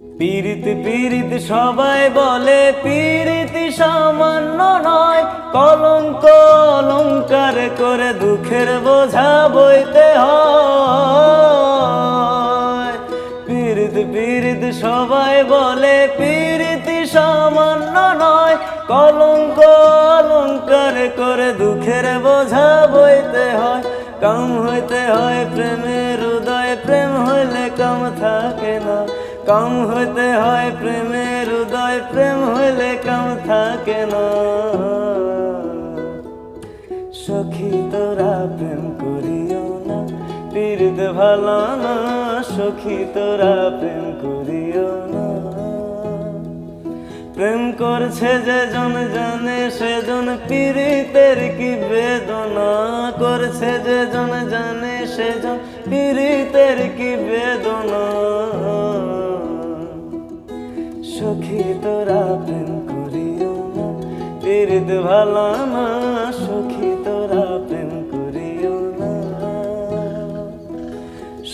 পীড়িত পীড়িত সবাই বলে, পীড়িতি সামান্য নয়, কলঙ্ক অলঙ্কার করে দুঃখের বোঝা বইতে হয়। পীড়িত পীড়িত সবাই বলে, পীড়িতি সামান্য নয়, কলঙ্ক অলঙ্কার করে দুঃখের বোঝা বইতে হয়। কাম হইতে হয় প্রেমের হৃদয় প্রেম হইলে কাম থাকে না। কাম হইতে হয় প্রেমের হৃদয় প্রেম হইলে কাম থাকে না। সখী তোরা প্রেম করিও না, পীড়িত ভালো না। সখী তোরা প্রেম করিও না। প্রেম করছে যে জন জানে সেজন পীড়িতের কি বেদনা। করছে যে জন জানে সেজন পীড়িতের সখী তোরা প্রেম করিও না। পীড়িত ভালো না সখী তোরা প্রেম করিও না।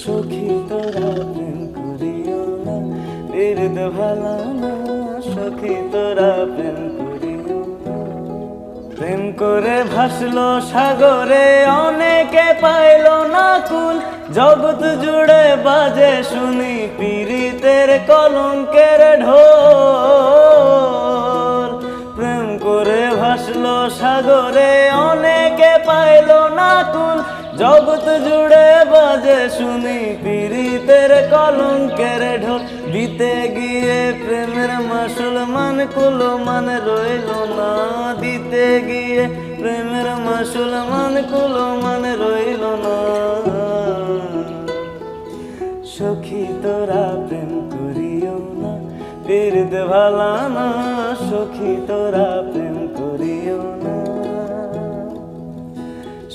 সখী তোরা প্রেম করিও না। পীড়িত ভালো না সখী তোরা প্রেম করিও প্রেম করে ভাসলো সাগরে, অনেকে পাইল না কুল। জগৎ জুড়ে বাজে শুনি পীড়িতের কলঙ্কের ঢোল। প্রেম করে ভাসলো সাগরে, অনেকে পাইল না কুল। জগৎ জুড়ে বাজে শুনি পীড়িতের কলঙ্কের ঢোল। দিতে গিয়ে প্রেমের মাসুল মান কুলো মান রইল না। দিতে গিয়ে প্রেমের মাসুল মান কুলো মান রইল না। সখী তোরা প্রেম করিও না, বীরদ ভালা না। সখী তোরা প্রেম করিও না।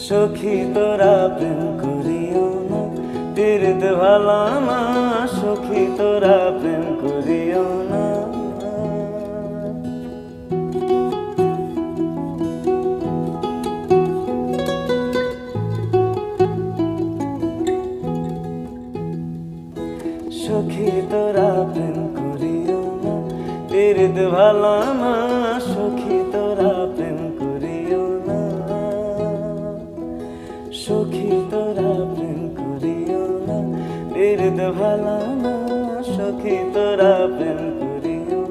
সখী তোরা প্রেম করিও না, বীরদ ভালা না। সখী তোরা সখী তোরা প্রেম করিও না। তেরিদ ভালা না সখী তোরা প্রেম করিও না। সখী তোরা প্রেম করিও না। তেরিদ ভালা না সখী তোরা প্রেম করিও